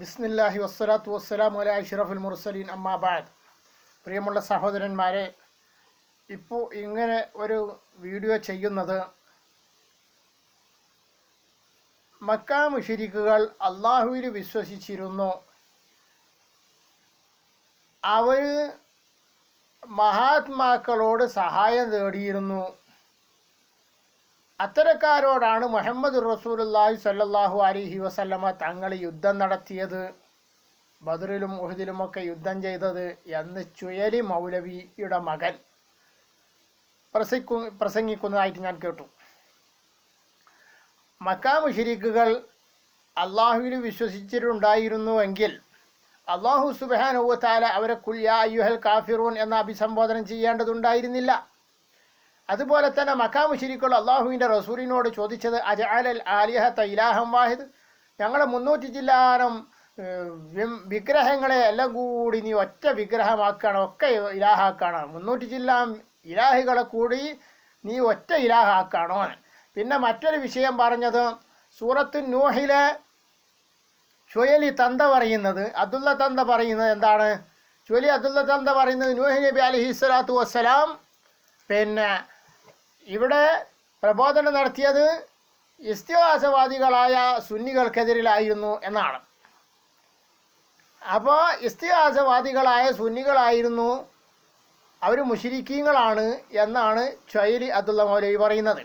ബിസ്മില്ലാഹി വസ്സലാത്തു വസ്സലാം അല അഷ്റഫുൽ മുർസലീൻ. അമ്മാബാദ് പ്രിയമുള്ള സഹോദരന്മാരെ ഇപ്പോൾ ഇങ്ങനെ ഒരു വീഡിയോ ചെയ്യുന്നത് മക്ക മുഷരിക്കുകൾ അള്ളാഹുവിൽ വിശ്വസിച്ചിരുന്നു. അവർ മഹാത്മാക്കളോട് സഹായം തേടിയിരുന്നു അത്തരക്കാരോടാണ് മുഹമ്മദ് റസൂലുള്ളാഹി സല്ലാഹു അലിഹി വസല്ലമ തങ്ങൾ യുദ്ധം നടത്തിയത്. ബദറിലും ഉഹദിലുമൊക്കെ യുദ്ധം ചെയ്തത് എന്ന് ചുയലി മൗലവിയുടെ മകൻ പ്രസംഗിക്കു പ്രസംഗിക്കുന്നതായിട്ട് ഞാൻ കേട്ടു. മക്കാ മുഷിരിക്കുകൾ അള്ളാഹുവിൽ വിശ്വസിച്ചിട്ടുണ്ടായിരുന്നുവെങ്കിൽ അള്ളാഹു സുബാനുവത്താല അവരെ കുല്യാ അയ്യുഹൽ കാഫിറൂൻ എന്ന അഭിസംബോധന ചെയ്യേണ്ടതുണ്ടായിരുന്നില്ല. അതുപോലെ തന്നെ മക്കാ ശരിക്കുള്ള അള്ളാഹുവിന്റെ റസൂലിനോട് ചോദിച്ചത് അജഅലൽ ആലിഹ തൈലാഹം വാഹിദ്? ഞങ്ങളെ മുന്നൂറ്റി ചില്ലാനം വിഗ്രഹങ്ങളെ എല്ലാം കൂടി നീ ഒറ്റ വിഗ്രഹമാക്കണം ഒക്കെ ഇലാഹാക്കണം. മുന്നൂറ്റി ചില്ലാം ഇലാഹികളെ കൂടി നീ ഒറ്റ ഇലാഹാക്കണോ പിന്നെ മറ്റൊരു വിഷയം പറഞ്ഞത് സൂറത്ത് നൂഹിലെ ഷുയലി തന്ത പറയുന്നത് അബ്ദുള്ള തന്ത പറയുന്നത് എന്താണ്? ഷുയലി അബ്ദുള്ള തന്ത പറയുന്നത് നൂഹി നബി അലഹി സ്വലാത്തു വസ്സലാം പിന്നെ ഇവിടെ പ്രബോധനം നടത്തിയത് ഇസ്തിഹാസവാദികളായ സുന്നികൾക്കെതിരിലായിരുന്നു എന്നാണ്. അപ്പോൾ ഇസ്തിഹാസവാദികളായ സുന്നികളായിരുന്നു അവർ മുഷിരിക്കീങ്ങളാണ് എന്നാണ് ചൈലി അബ്ദുള്ള മൗലവി പറയുന്നത്.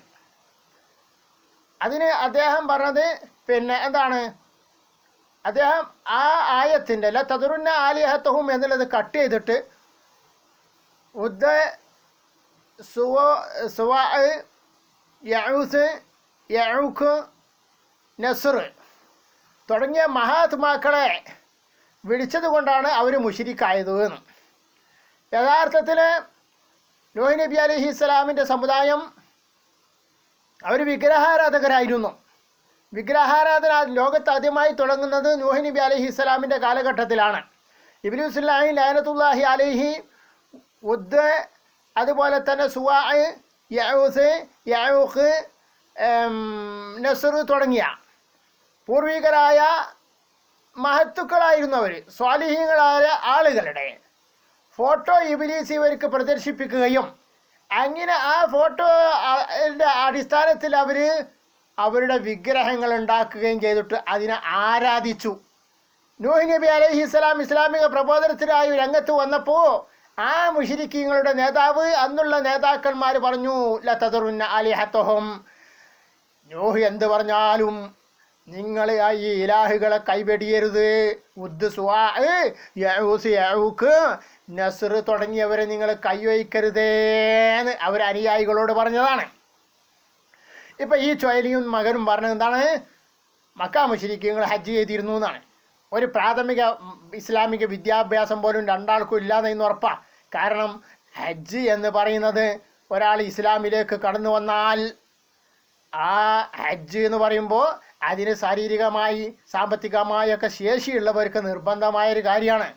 അതിന് അദ്ദേഹം പറഞ്ഞത് പിന്നെ എന്താണ്? അദ്ദേഹം ആ ആയത്തിന്റെ അല്ല തതുറുന്ന ആലിഹത്തവും എന്നുള്ളത് കട്ട് ചെയ്തിട്ട് ഉദ്ദ സുവ സുവാ യഊസ് യഊഖ് നസർ തുടങ്ങിയ മഹാത്മാക്കളെ വിളിച്ചത് കൊണ്ടാണ് അവർ മുഷിരിക്കായത് എന്ന്. യഥാർത്ഥത്തിൽ നോഹി നബി അലഹി ഇസ്ലാമിന്റെ സമുദായം അവർ വിഗ്രഹാരാധകരായിരുന്നു. വിഗ്രഹാരാധന ലോകത്ത് ആദ്യമായി തുടങ്ങുന്നത് നൂഹി നബി അലഹി ഇസ്ലാമിന്റെ കാലഘട്ടത്തിലാണ്. ഇബ്ലുസുല്ലാഹി ലാനത്തുല്ലാഹി അലഹി ഉദ് അതുപോലെ തന്നെ സുവാ യഊസ് യഊഖ് നസർ തുടങ്ങിയ പൂർവികരായ മഹത്തുക്കളായിരുന്നു അവർ സ്വാലിഹീങ്ങളായ ആളുകളുടെ ഫോട്ടോ ഇബിലീസ് ഇവർക്ക് പ്രദർശിപ്പിക്കുകയും അങ്ങനെ ആ ഫോട്ടോ അടിസ്ഥാനത്തിൽ അവർ അവരുടെ വിഗ്രഹങ്ങൾ ഉണ്ടാക്കുകയും ചെയ്തിട്ട് അതിനെ ആരാധിച്ചു. നൂഹ് നബി അലൈഹിസ്സലാം ഇസ്ലാമിക പ്രബോധനത്തിനായി രംഗത്ത് വന്നപ്പോൾ ആ മുഷിരിക്കീങ്ങളുടെ നേതാവ് അന്നുള്ള നേതാക്കന്മാർ പറഞ്ഞു ലത്തതുറുന്ന അലിഹത്തോഹം. നോഹ് എന്ത് പറഞ്ഞാലും നിങ്ങൾ ആ ഈ ഇലാഹുകളെ കൈവെടിയരുത് ഉദ് നസർ തുടങ്ങിയവരെ നിങ്ങൾ കൈവയ്ക്കരുതേന്ന് അവർ അനുയായികളോട് പറഞ്ഞതാണ്. ഇപ്പം ഈ ചൊയലിയും മകനും പറഞ്ഞത് എന്താണ്? മക്ക മുഷരിക്കങ്ങൾ ഹജ്ജ് ചെയ്തിരുന്നു എന്നാണ്. ഒരു പ്രാഥമിക ഇസ്ലാമിക വിദ്യാഭ്യാസം പോലും രണ്ടാൾക്കും ഇല്ലാതെ ഇന്ന് ഉറപ്പാണ് കാരണം ഹജ്ജ് എന്ന് പറയുന്നത് ഒരാൾ ഇസ്ലാമിലേക്ക് കടന്നു വന്നാൽ ആ ഹജ്ജ് എന്ന് പറയുമ്പോൾ അതിന് ശാരീരികമായി സാമ്പത്തികമായി ഒക്കെ ശേഷിയുള്ളവർക്ക് നിർബന്ധമായൊരു കാര്യമാണ്.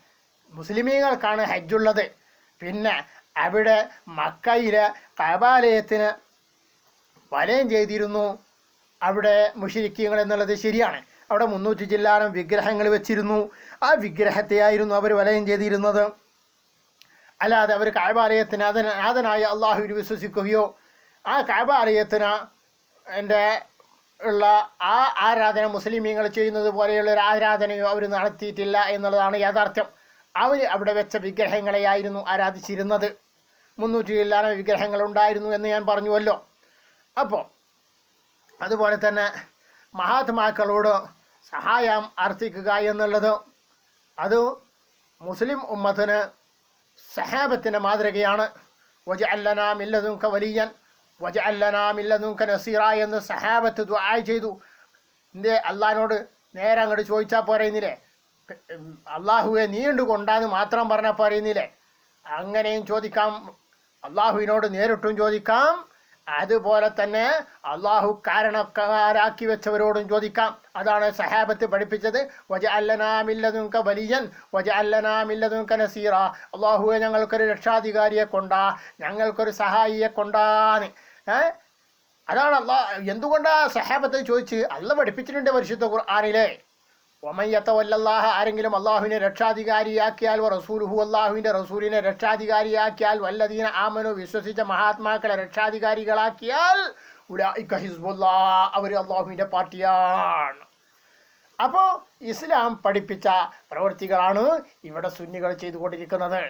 മുസ്ലിമീങ്ങൾക്കാണ് ഹജ്ജുള്ളത്. പിന്നെ അവിടെ മക്കയിലെ കബാലയത്തിന് വലയം ചെയ്തിരുന്നു. അവിടെ മുഷിരിക്കീങ്ങൾ എന്നുള്ളത് ശരിയാണ്. അവിടെ മുന്നൂറ്റി ചില്ലാനം വിഗ്രഹങ്ങൾ വെച്ചിരുന്നു. ആ വിഗ്രഹത്തെയായിരുന്നു അവർ വലയം ചെയ്തിരുന്നത്. അല്ലാതെ അവർ കായബാലയത്തിന് അതിന് നാഥനായ അള്ളാഹുവിൽ വിശ്വസിക്കുകയോ ആ കായബാലയത്തിന് എന്റെ ഉള്ള ആ ആരാധന മുസ്ലിമീങ്ങൾ ചെയ്യുന്നത് പോലെയുള്ള ഒരു ആരാധനയോ അവർ നടത്തിയിട്ടില്ല എന്നുള്ളതാണ് യാഥാർത്ഥ്യം. അവർ അവിടെ വെച്ച വിഗ്രഹങ്ങളെയായിരുന്നു ആരാധിച്ചിരുന്നത്. മുന്നൂറ്റി ഇല്ലാതെ വിഗ്രഹങ്ങൾ ഉണ്ടായിരുന്നു എന്ന് ഞാൻ പറഞ്ഞുവല്ലോ. അപ്പോൾ അതുപോലെ തന്നെ മഹാത്മാക്കളോട് സഹായം അർത്ഥിക്കുക എന്നുള്ളത് അത് മുസ്ലിം ഉമ്മത്തിന് സഹാബത്തിന്റെ മാതൃകയാണ്. വജ അല്ലനാമില്ലതും വലിയൻ. വജ അല്ലനാമില്ലതും നസീറ എന്ന് സഹാബത്ത് ദ്വായ ചെയ്തു. എന്റെ അള്ളഹാനോട് നേരെ അങ്ങോട്ട് ചോദിച്ചാൽ പോരെയുന്നില്ലേ അള്ളാഹുവെ നീണ്ടു കൊണ്ടാന്ന് മാത്രം പറഞ്ഞാൽ പറയുന്നില്ലേ? അങ്ങനെയും ചോദിക്കാം. അള്ളാഹുവിനോട് നേരിട്ടും ചോദിക്കാം. അതുപോലെ തന്നെ അള്ളാഹു കാരണക്കാരാക്കി വെച്ചവരോടും ചോദിക്കാം. അതാണ് സഹാബത്ത് പഠിപ്പിച്ചത്. വജ അല്ലനാമില്ലതുങ്ക വലിയൻ വജ അല്ലനാമില്ലതുങ്ക നസീറ. അള്ളാഹുവെ ഞങ്ങൾക്കൊരു രക്ഷാധികാരിയെ കൊണ്ടാ ഞങ്ങൾക്കൊരു സഹായിയെ കൊണ്ടാന്ന്. അതാണ് അള്ളാ എന്തുകൊണ്ടാ സഹാബത്ത് ചോദിച്ച്? അല്ല പഠിപ്പിച്ചിട്ടുണ്ട് പരിശുദ്ധ ഖുർആാനിലെ. ഒമയ്യത്തവല്ലാഹ ആരെങ്കിലും അള്ളാഹുവിനെ രക്ഷാധികാരിയാക്കിയാൽ റസൂലുഹു അള്ളാഹുവിന്റെ റസൂലിനെ രക്ഷാധികാരിയാക്കിയാൽ വല്ലദീന ആമനു വിശ്വസിച്ച മഹാത്മാക്കളെ രക്ഷാധികാരികളാക്കിയാൽ ഉലായിക്ക ഹിസ്ബുല്ലാ അവർ അള്ളാഹുവിന്റെ പാർട്ടിയാണ്. അപ്പോൾ ഇസ്ലാം പഠിപ്പിച്ച പ്രവൃത്തികളാണ് ഇവിടെ സുന്നികൾ ചെയ്തുകൊണ്ടിരിക്കുന്നത്.